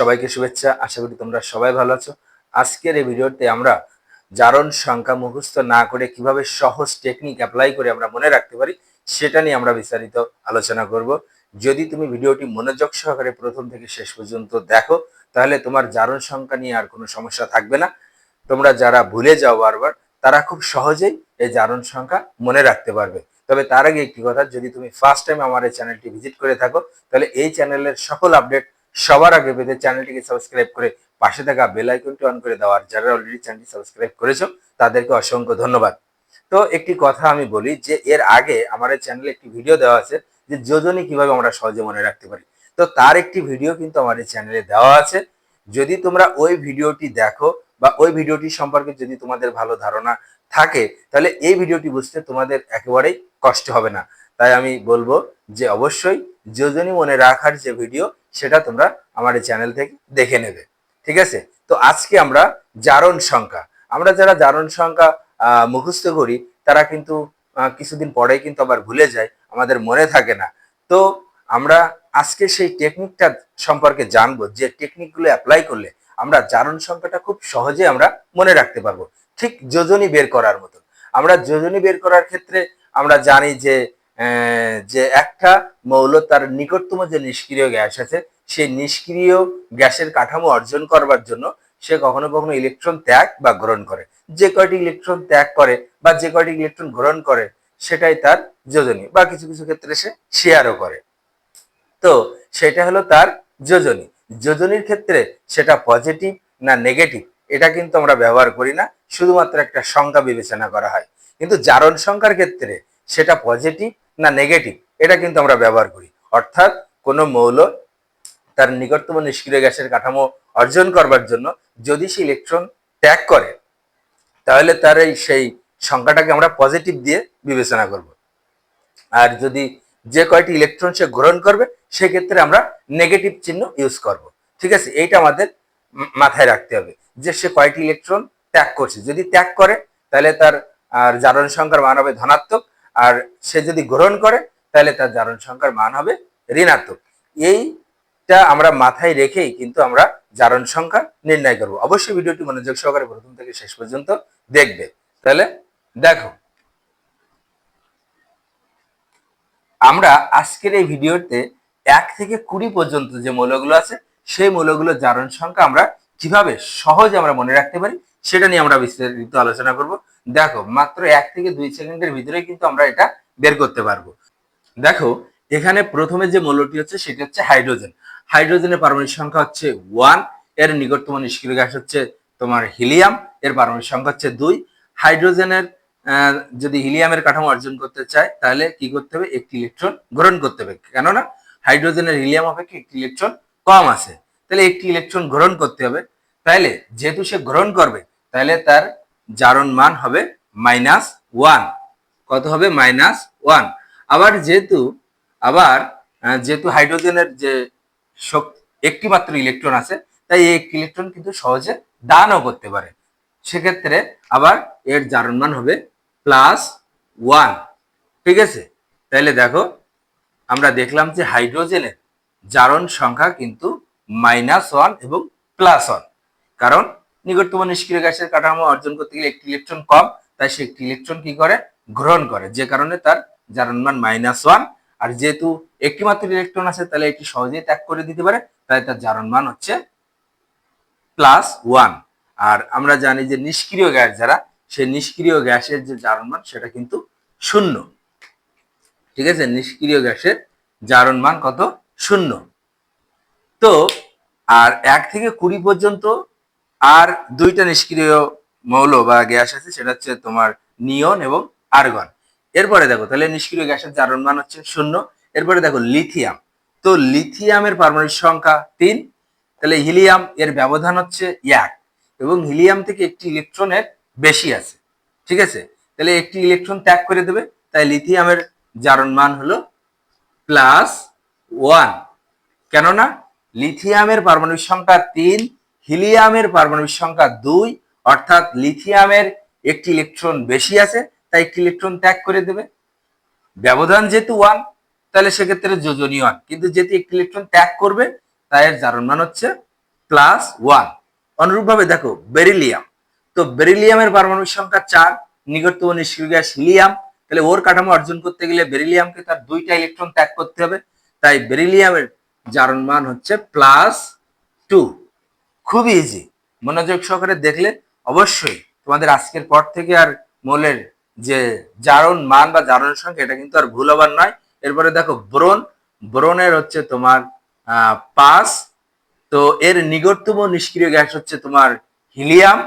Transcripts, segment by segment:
সবাইকে শুভেচ্ছা। আশা করি তোমরা সবাই ভালো আছো। আজকের এই ভিডিওতে আমরা জারণ সংখ্যা মুখস্থ না করে কীভাবে সহজ টেকনিক অ্যাপ্লাই করে আমরা মনে রাখতে পারি, সেটা নিয়ে আমরা বিস্তারিত আলোচনা করব। যদি তুমি ভিডিওটি মনোযোগ সহকারে প্রথম থেকে শেষ পর্যন্ত দেখো, তাহলে তোমার জারণ সংখ্যা নিয়ে আর কোনো সমস্যা থাকবে না। তোমরা যারা ভুলে যাও বারবার, তারা খুব সহজেই এই জারণ সংখ্যা মনে রাখতে পারবে। তবে তার আগে একটি কথা, যদি তুমি ফার্স্ট টাইম আমার এই চ্যানেলটি ভিজিট করে থাকো, তাহলে এই চ্যানেলের সকল আপডেট সবার আগে পেতে চ্যানেলটিকে সাবস্ক্রাইব করে পাশে থাকা বেল আইকনটি অন করে দেওয়ার যারা অলরেডি চ্যানেলটি সাবস্ক্রাইব করেছ, তাদেরকে অসংখ্য ধন্যবাদ। তো একটি কথা আমি বলি যে, এর আগে আমার চ্যানেলে একটি ভিডিও দেওয়া আছে যে, যোজনী কীভাবে আমরা সহজে মনে রাখতে পারি। তো তার একটি ভিডিও কিন্তু আমার চ্যানেলে দেওয়া আছে। যদি তোমরা ওই ভিডিওটি দেখো বা ওই ভিডিওটি সম্পর্কে যদি তোমাদের ভালো ধারণা থাকে, তাহলে এই ভিডিওটি বুঝতে তোমাদের একেবারেই কষ্ট হবে না। তাই আমি বলব যে, অবশ্যই যোজনী মনে রাখার যে ভিডিও সেটা তোমরা আমার এই চ্যানেল থেকে দেখে নেবে। ঠিক আছে? তো আজকে আমরা জারণ সংখ্যা। আমরা যারা জারণ সংখ্যা মুখস্থ করি, তারা কিন্তু কিছুদিন পরেই কিন্তু আবার ভুলে যায়, আমাদের মনে থাকে না। তো আমরা আজকে সেই টেকনিকটা সম্পর্কে জানব, যে টেকনিকগুলো অ্যাপ্লাই করলে আমরা জারণ সংখ্যাটা খুব সহজে আমরা মনে রাখতে পারব। ঠিক যোজনী বের করার মতো আমরা যোজনী বের করার ক্ষেত্রে আমরা জানি যে যে একটা মৌল তার নিকটতম যে নিষ্ক্রিয় গ্যাস আছে, সেই নিষ্ক্রিয় গ্যাসের কাঠামো অর্জন করবার জন্য সে কখনো কখনো ইলেকট্রন ত্যাগ বা গ্রহণ করে। যে কয়টি ইলেকট্রন ত্যাগ করে বা যে কয়টি ইলেকট্রন গ্রহণ করে, সেটাই তার যোজনী বা কিছু কিছু ক্ষেত্রে সে শেয়ারও করে। তো সেটা হলো তার যোজনী। যোজনীর ক্ষেত্রে সেটা পজিটিভ না নেগেটিভ এটা কিন্তু আমরা ব্যবহার করি না, শুধুমাত্র একটা সংখ্যা বিবেচনা করা হয়। কিন্তু জারণ সংখ্যার ক্ষেত্রে সেটা পজিটিভ না নেগেটিভ এটা কিন্তু আমরা ব্যবহার করি। অর্থাৎ কোনো মৌল তার নিকটতম নিষ্ক্রিয় গ্যাসের কাঠামো অর্জন করবার জন্য যদি সে ইলেকট্রন ত্যাগ করে, তাহলে তার এই সেই সংখ্যাটাকে আমরা পজিটিভ দিয়ে বিবেচনা করব। আর যদি যে কয়টি ইলেকট্রন সে গ্রহণ করবে, সেক্ষেত্রে আমরা নেগেটিভ চিহ্ন ইউজ করব। ঠিক আছে? এইটা আমাদের মাথায় রাখতে হবে যে সে কয়টি ইলেকট্রন ত্যাগ করছে। যদি ত্যাগ করে, তাহলে তার, আর জারণ সংখ্যার মান হবে ধনাত্মক আর সে যদি গ্রহণ করে, তাহলে তার জারণ সংখ্যার মান হবে ঋণাত্মক। এইটা আমরা মাথায় রেখেই কিন্তু আমরা জারণ সংখ্যা নির্ণয় করব। অবশ্যই ভিডিওটি মনোযোগ সহকারে প্রথম থেকে শেষ পর্যন্ত দেখবে। তাহলে দেখো, আমরা আজকের এই ভিডিওতে এক থেকে কুড়ি পর্যন্ত যে মৌলগুলো আছে, সেই মৌলগুলোর জারণ সংখ্যা আমরা কীভাবে সহজে আমরা মনে রাখতে পারি সেটা নিয়ে আমরা বিস্তারিত আলোচনা করব। দেখো, মাত্র এক থেকে দুই সেকেন্ডের ভিতরে কিন্তু আমরা এটা বের করতে পারব। দেখো, এখানে প্রথমে যে মৌলটি হচ্ছে, সেটি হচ্ছে হাইড্রোজেন। হাইড্রোজেনের পারমাণবিক সংখ্যা হচ্ছে ওয়ান, এর নিকটতম নিষ্ক্রিয় গ্যাস হচ্ছে তোমার হিলিয়াম, এর পারমাণবিক সংখ্যা হচ্ছে দুই। হাইড্রোজেনের যদি হিলিয়ামের কাঠামো অর্জন করতে চায়, তাহলে কি করতে হবে? একটি ইলেকট্রন গ্রহণ করতে হবে। কেননা, হাইড্রোজেনের হিলিয়াম অপেক্ষা একটি ইলেকট্রন কম আছে। তাহলে একটি ইলেকট্রন গ্রহণ করতে হবে। তাইলে যেহেতু সে গ্রহণ করবে তাহলে তার জারণ মান হবে মাইনাস ওয়ান কত হবে? মাইনাস ওয়ান আবার যেহেতু আবার যেহেতু হাইড্রোজেনের যে শক্তি একটি মাত্র ইলেকট্রন আছে, তাই এই ইলেকট্রন কিন্তু সহজে দানও করতে পারে। সেক্ষেত্রে আবার এর জারণ মান হবে প্লাস ওয়ান ঠিক আছে? তাহলে দেখো, আমরা দেখলাম যে হাইড্রোজেনের জারণ সংখ্যা কিন্তু মাইনাস ওয়ান এবং প্লাস ওয়ান কারণ নিকটতম নিষ্ক্রিয় গ্যাসের কাঠামো অর্জন করতে গেলে একটি ইলেকট্রন কম, তাই সে একটি ইলেকট্রন কি করে? গ্রহণ করে। যে কারণে তার জারণ মান মাইনাস ওয়ান আর যেহেতু একটি মাত্র ইলেকট্রন আছে, তাহলে এটি সহজেই ত্যাগ করে দিতে পারে। তাই তার জারণ মান হচ্ছে প্লাস ওয়ান আর আমরা জানি যে নিষ্ক্রিয় গ্যাস যারা সেই নিষ্ক্রিয় গ্যাসের যে জারণ মান, সেটা কিন্তু শূন্য। ঠিক আছে? নিষ্ক্রিয় গ্যাসের জারণ মান কত? শূন্য। তো, আর এক থেকে কুড়ি পর্যন্ত আর দুইটা নিষ্ক্রিয় মৌল বা গ্যাস আছে, সেটা হচ্ছে তোমার নিয়ন এবং আর্গন। এরপরে দেখো, তাহলে নিষ্ক্রিয় গ্যাসের জারণ মান হচ্ছে শূন্য। এরপরে দেখো, লিথিয়াম। তো লিথিয়ামের পারমাণবিক সংখ্যা তিন। তাহলে হিলিয়াম এর ব্যবধান হচ্ছে এক এবং হিলিয়াম থেকে একটি ইলেকট্রনের বেশি আছে। ঠিক আছে? তাহলে একটি ইলেকট্রন ত্যাগ করে দেবে, তাই লিথিয়ামের জারণ মান হলো প্লাস ওয়ান। কেননা, লিথিয়ামের পারমাণবিক সংখ্যা তিন হিলিয়ামের পারমাণবিক সংখ্যা দুই, অর্থাৎ লিথিয়ামের একটি ইলেকট্রন বেশি আছে, তাই একটি ইলেকট্রন ত্যাগ করে দেবে। ব্যবধান যেহেতু ওয়ান তাহলে সেক্ষেত্রে যোজনী ওয়ান কিন্তু যেহেতু একটি ইলেকট্রন ত্যাগ করবে, তাই এর জারণ মান হচ্ছে প্লাস ওয়ান অনুরূপভাবে দেখো বেরিলিয়াম তো বেরিলিয়ামের পারমাণবিক সংখ্যা চার, নিকটতম নিষ্ক্রিয় গ্যাস হিলিয়াম। তাহলে ওর কাঠামো অর্জন করতে গেলে বেরিলিয়ামকে তার দুইটা ইলেকট্রন ত্যাগ করতে হবে। তাই বেরিলিয়ামের জারণ মান হচ্ছে প্লাস টু খুব ইজি মনোযোগ সহকারে দেখলে অবশ্যই তোমাদের আজকের পর থেকে আর মৌলের যে জারণ মান বা জারণ সংখ্যা এটা কিন্তু আর ভুল হবার নয়। এরপরে দেখো ব্রোন ব্রোনের হচ্ছে তোমার পাঁচ। তো এর নিকটতম নিষ্ক্রিয় গ্যাস হচ্ছে তোমার হিলিয়াম,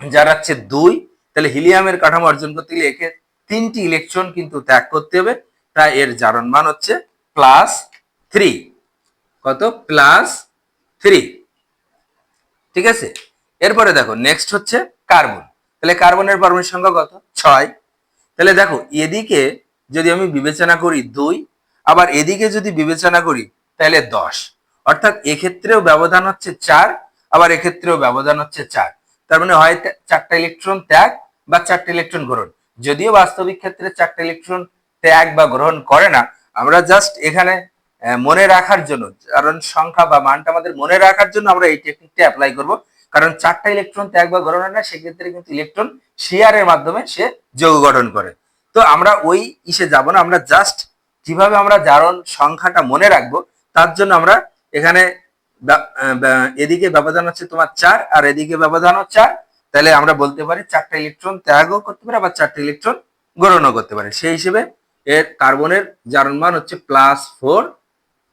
যার হচ্ছে দুই। তাহলে হিলিয়ামের কাঠামো অর্জন করতে গেলে একে তিনটি ইলেকট্রন কিন্তু ত্যাগ করতে হবে। তাই এর জারণ মান হচ্ছে প্লাস থ্রি কত? প্লাস থ্রি ঠিক আছে? এরপরে দেখো নেক্সট হচ্ছে কার্বন তাহলে কার্বনের পারমাণবিক সংখ্যা কত? ছয়। তাহলে দেখো, এদিকে যদি আমি বিবেচনা করি দুই, আবার এদিকে যদি বিবেচনা করি তাহলে দশ। অর্থাৎ এক্ষেত্রেও ব্যবধান হচ্ছে চার, আবার এক্ষেত্রেও ব্যবধান হচ্ছে চার। তার মানে হয় চারটা ইলেকট্রন ত্যাগ বা চারটা ইলেকট্রন গ্রহণ। যদিও বাস্তবিক ক্ষেত্রে চারটা ইলেকট্রন ত্যাগ বা গ্রহণ করে না, আমরা জাস্ট এখানে মনে রাখার জন্য, কারণ সংখ্যা বা মানটা আমাদের মনে রাখার জন্য আমরা এই টেকনিকটা অ্যাপ্লাই করব। কারণ চারটা ইলেকট্রন ত্যাগ বা গ্রহণ হয় না, সেক্ষেত্রে কিন্তু ইলেকট্রন শেয়ারের মাধ্যমে সে যৌগ গঠন করে। তো আমরা ওই ইসে যাব না, আমরা জাস্ট কীভাবে আমরা জারণ সংখ্যাটা মনে রাখব, তার জন্য আমরা এখানে এদিকে ব্যবধান হচ্ছে তোমার চার, আর এদিকে ব্যবধান হচ্ছে চার। তাহলে আমরা বলতে পারি চারটা ইলেকট্রন ত্যাগও করতে পারে, আবার চারটা ইলেকট্রন গ্রহণও করতে পারে। সেই হিসেবে এর কার্বনের জারণ মান হচ্ছে প্লাস ফোর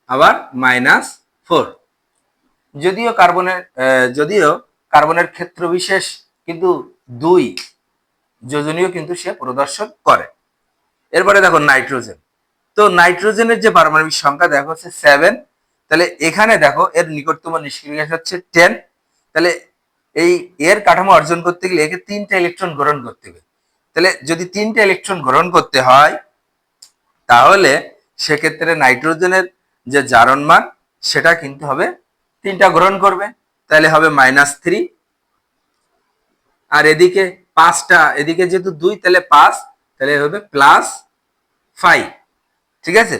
আবার মাইনাস ফোর। যদিও কার্বনের যদিও কার্বনের ক্ষেত্র বিশেষ, কিন্তু দুই যোজনীয় কিন্তু সে প্রদর্শন করে। এরপরে দেখো নাইট্রোজেন। তো নাইট্রোজেনের যে পারমাণবিক সংখ্যা, দেখো হচ্ছে সেভেন। তাহলে এখানে দেখো এর নিকটতম নিষ্ক্রিয় গ্যাস হচ্ছে টেন। তাহলে এই এর কাঠামো অর্জন করতে গেলে একে তিনটা ইলেকট্রন গ্রহণ করতে হবে। তাহলে যদি তিনটা ইলেকট্রন গ্রহণ করতে হয়, তাহলে সেক্ষেত্রে নাইট্রোজেনের যে জারণ মান, সেটা কিন্তু হবে তিনটা গ্রহণ করবে। তাহলে হবে মাইনাস থ্রি আর এদিকে পাঁচটা, এদিকে যেহেতু দুই, তাহলে পাঁচ, তাহলে হবে প্লাস ফাইভ ঠিক আছে?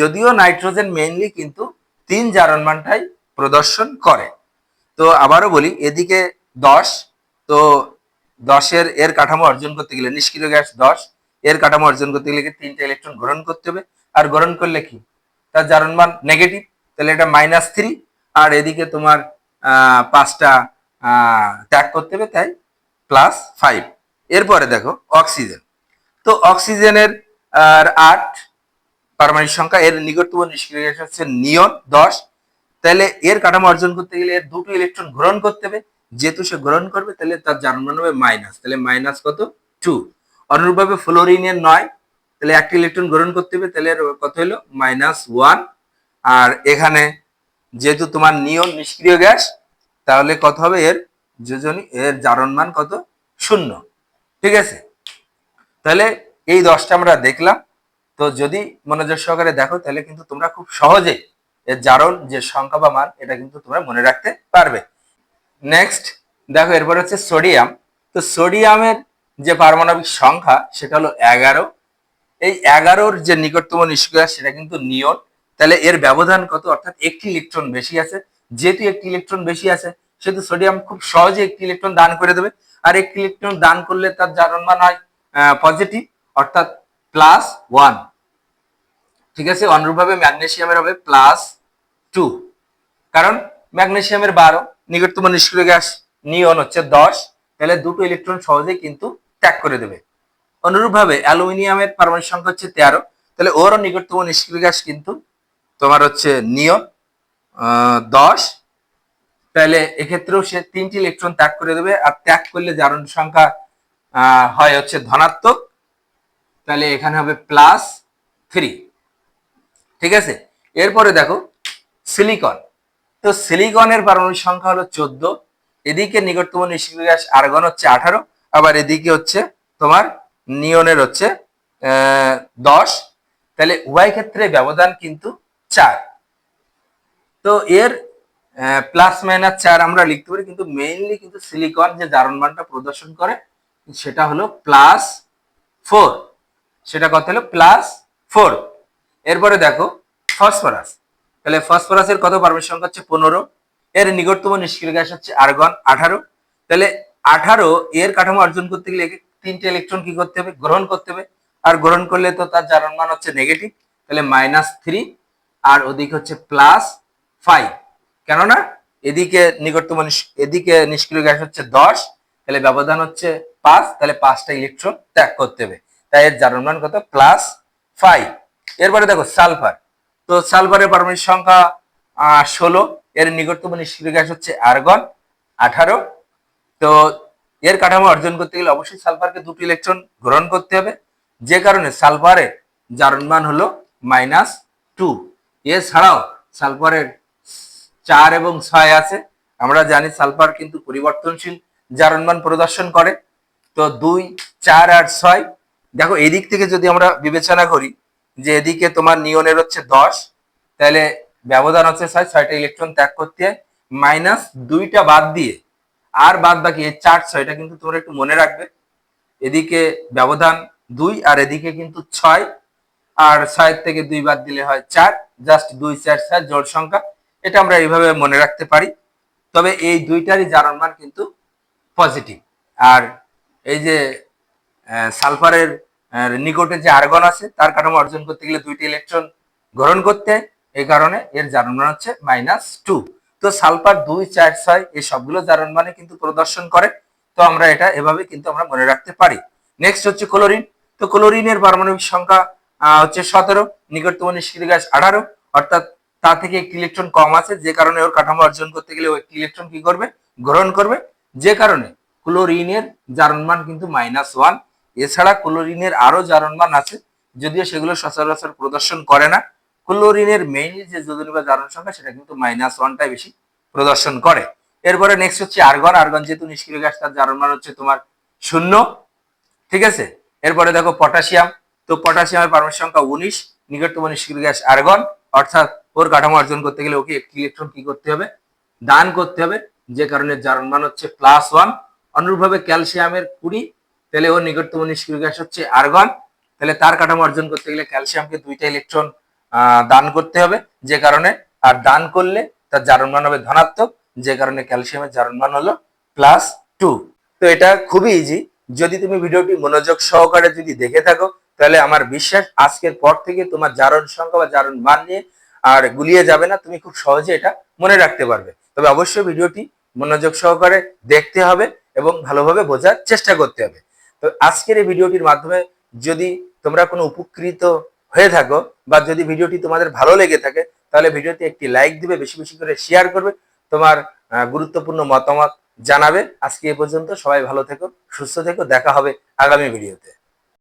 যদিও নাইট্রোজেন মেইনলি কিন্তু তিন জারণ মানটাই প্রদর্শন করে। তো আবারও বলি, এদিকে দশ, তো দশের এর কাঠামো অর্জন করতে গেলে নিষ্ক্রিয় গ্যাস দশ, এর কাঠামো অর্জন করতে গেলে তিনটা ইলেকট্রন গ্রহণ করতে হবে। আর গ্রহণ করলে কি? তার জারণ মান নেগেটিভ তাহলে এটা মাইনাস থ্রি আর এদিকে তোমার পাঁচটা ত্যাগ করতে হবে, তাই প্লাস ফাইভ এরপরে দেখো অক্সিজেন তো অক্সিজেনের আর আট পারমাণবিক সংখ্যা, এর নিকটতম নিষ্ক্রিয় গ্যাস হচ্ছে নিয়ন দশ। তাহলে এর কাঠামো অর্জন করতে গেলে এর দুটো ইলেকট্রন গ্রহণ করতে হবে। যেহেতু সে গ্রহণ করবে, তাহলে তার জার্মান হবে মাইনাস তাহলে মাইনাস কত? টু অনুরূপভাবে ফ্লোরিনের নয় তাহলে একটা ইলেকট্রন গ্রহণ করতে হবে, তাহলে কত হলো? Minus one. আর এখানে যেহেতু তোমার নিয়ন নিষ্ক্রিয় গ্যাস, তাহলে কত হবে? এর যোজনী, এর জারণ মান কত? শূন্য। ঠিক আছে? তাহলে এই দশটা আমরা দেখলাম। তো যদি মনোযোগ সহকারে দেখো, তাহলে কিন্তু তোমরা খুব সহজে এর জারণ, যে সংখ্যা বা মান, এটা কিন্তু তোমরা মনে রাখতে পারবে। নেক্সট দেখো, এরপর হচ্ছে সোডিয়াম তো সোডিয়ামের যে পারমাণবিক সংখ্যা, সেটা হলো এগারো। এই এগারোর যে নিকটতম নিষ্ক্রিয় সেটা কিন্তু নিয়ন। তাহলে এর ব্যবধান কত? অর্থাৎ একটি ইলেকট্রন বেশি আছে। যেহেতু একটি ইলেকট্রন বেশি আছে, সেহেতু সোডিয়াম খুব সহজে একটি ইলেকট্রন দান করে দেবে। আর একটি ইলেকট্রন দান করলে তার জারণ মান হয় পজিটিভ অর্থাৎ প্লাস ওয়ান ঠিক আছে? অনুরূপভাবে ম্যাগনেসিয়ামের হবে প্লাস টু কারণ ম্যাগনেসিয়ামের বারো, নিকটতম নিষ্ক্রিয় গ্যাস নিয়ন হচ্ছে দশ। তাহলে দুটো ইলেকট্রন সহজেই কিন্তু ত্যাগ করে দেবে। অনুরূপভাবে অ্যালুমিনিয়ামের পারমাণবিক সংখ্যা হচ্ছে তেরো। তাহলে ওরও নিকটতম নিষ্ক্রিয় গ্যাস কিন্তু তোমার হচ্ছে নিয়ন দশ। তাহলে এক্ষেত্রেও সে তিনটি ইলেকট্রন ত্যাগ করে দেবে আর ত্যাগ করলে জারণ সংখ্যা হয় হচ্ছে ধনাত্মক। তাহলে এখানে হবে প্লাস থ্রি। ঠিক আছে? এরপরে দেখো, সিলিকন। তো সিলিকনের পারমাণবিক সংখ্যা হলো চোদ্দ। এদিকে নিকটতম নিষ্ক্রিয় গ্যাস আর্গন হচ্ছে আঠারো। আবার এদিকে হচ্ছে তোমার নিয়নের হচ্ছে দশ। তাহলে উভয় ক্ষেত্রে ব্যবধান কিন্তু চার। তো এর প্লাস মাইনাস চার আমরা লিখতে পারি, কিন্তু মেইনলি কিন্তু সিলিকন যে জারণ মানটা প্রদর্শন করে, সেটা হলো প্লাস ফোর সেটা কত হলো? প্লাস ফোর এরপরে দেখো ফসফরাস তাহলে ফসফরাসের কত পারমাণবিক সংখ্যা হচ্ছে পনেরো। এর নিকটতম নিষ্ক্রিয় গ্যাস হচ্ছে আর্গন আঠারো। তাহলে আঠারো এর কাঠামো অর্জন করতে গেলে তিনটে ইলেকট্রন কি করতে হবে? গ্রহণ করতে হবে। আর গ্রহণ করলে তো তার জারণ মান হচ্ছে নেগেটিভ তাহলে মাইনাস থ্রি আর ওদিকে হচ্ছে প্লাস ফাইভ কেননা এদিকে নিকটতম এদিকে নিষ্ক্রিয় গ্যাস হচ্ছে দশ, তাহলে ব্যবধান হচ্ছে পাঁচ, তাহলে পাঁচটা ইলেকট্রন ত্যাগ করতে হবে। তাই এর জারণ মান কত? প্লাস ফাইভ এরপরে দেখো সালফার। তো সালফারের পারমাণবিক সংখ্যা ষোলো, এর নিকটতম নিষ্ক্রিয় গ্যাস হচ্ছে আর্গন আঠারো। তো এর কাঠামো অর্জন করতে গেলে অবশ্যই সালফারকে দুটি ইলেকট্রন গ্রহণ করতে হবে। যে কারণে সালফারের জারণ মান হলো মাইনাস টু এছাড়াও সালফারের চার এবং ছয় আছে। আমরা জানি সালফার কিন্তু পরিবর্তনশীল জারণমান প্রদর্শন করে। তো দুই, চার আর ছয়। দেখো, এদিক থেকে যদি আমরা বিবেচনা করি যে এদিকে তোমার নিয়নের হচ্ছে দশ, তাহলে ব্যবধান হচ্ছে ছয়, ছয়টা ইলেকট্রন ত্যাগ করতে হয়। মাইনাস দুইটা বাদ দিয়ে আর বাদ বাকি এই চার ছয়টা কিন্তু তোমরা একটু মনে রাখবে। এদিকে ব্যবধান দুই আর এদিকে কিন্তু ছয়। আর ছয়ের থেকে দুই বাদ দিলে হয় চার। জাস্ট দুই, চার চার জোড় সংখ্যা। এটা আমরা এইভাবে মনে রাখতে পারি। তবে এই দুইটারই জারণ মান কিন্তু পজিটিভ। আর এই যে সালফারের নিকটে যে আর্গন আছে, তার কাঠামো অর্জন করতে গেলে দুইটি ইলেকট্রন গ্রহণ করতে এই কারণে এর জারণ মান হচ্ছে মাইনাস টু তো সালফার দুই, চার, ছয়, এই সবগুলো জারণ মানে কিন্তু প্রদর্শন করে। তো আমরা এটা এভাবে কিন্তু আমরা মনে রাখতে পারি। নেক্সট হচ্ছে ক্লোরিন তো ক্লোরিনের পারমাণবিক সংখ্যা হচ্ছে সতেরো, নিকটতম নিষ্ক্রিয় গ্যাস আঠারো। অর্থাৎ তা থেকে একটি ইলেকট্রন কম আছে, যে কারণে ওর কাঠামো অর্জন করতে গেলে একটি ইলেকট্রন কি করবে? গ্রহণ করবে। যে কারণে ক্লোরিনের জারণমান কিন্তু মাইনাস ওয়ান এছাড়া ক্লোরিনের আরও জারণমান আছে, যদিও সেগুলো সচরাচর প্রদর্শন করে না। ক্লোরিনের মেইনলি যে যোজনী বা জারণ সংখ্যা, সেটা কিন্তু মাইনাস ওয়ানটাই বেশি প্রদর্শন করে। এরপরে নেক্সট হচ্ছে আর্গন আর্গন যেহেতু নিষ্ক্রিয় গ্যাস, তার জারণমান হচ্ছে তোমার শূন্য। ঠিক আছে? এরপরে দেখো পটাশিয়াম তো পটাশিয়ামের পারমাণবিক সংখ্যা উনিশ, নিকটতম নিষ্ক্রিয় গ্যাস আর্গন অর্থাৎ ওর কাঠামো অর্জন করতে গেলে ওকে একটি ইলেকট্রন কি করতে হবে? দান করতে হবে, যে কারণে যার মান হচ্ছে প্লাস ওয়ান অনুরূপভাবে ক্যালসিয়ামের কুড়ি, তাহলে ওর নিকটতম নিষ্ক্রিয় গ্যাস হচ্ছে আর্গন তাহলে তার কাঠামো অর্জন করতে গেলে ক্যালসিয়ামকে দুইটা ইলেকট্রন দান করতে হবে, যে কারণে, আর দান করলে তার জারণ মান হবে ধনাত্মক, যে কারণে ক্যালসিয়ামের জারণ মান হলো প্লাস টু তো এটা খুবই ইজি যদি তুমি ভিডিওটি মনোযোগ সহকারে যদি দেখে থাকো, তাহলে আমার বিশ্বাস আজকের পর থেকে তোমার জারণ সংখ্যা বা জারণ মান নিয়ে আর গুলিয়ে যাবে না, তুমি খুব সহজে এটা মনে রাখতে পারবে। তবে অবশ্যই ভিডিওটি মনোযোগ সহকারে দেখতে হবে এবং ভালোভাবে বোঝার চেষ্টা করতে হবে। তো আজকের এই ভিডিওটির মাধ্যমে যদি তোমরা কোনো উপকৃত হয়ে থাকো বা যদি ভিডিওটি তোমাদের ভালো লেগে থাকে, তাহলে ভিডিওতে একটি লাইক দিবে, বেশি বেশি করে শেয়ার করবে, তোমার গুরুত্বপূর্ণ মতামত জানাবে। আজকে এ পর্যন্ত সবাই ভালো থেকো, সুস্থ থেকো, দেখা হবে আগামী ভিডিওতে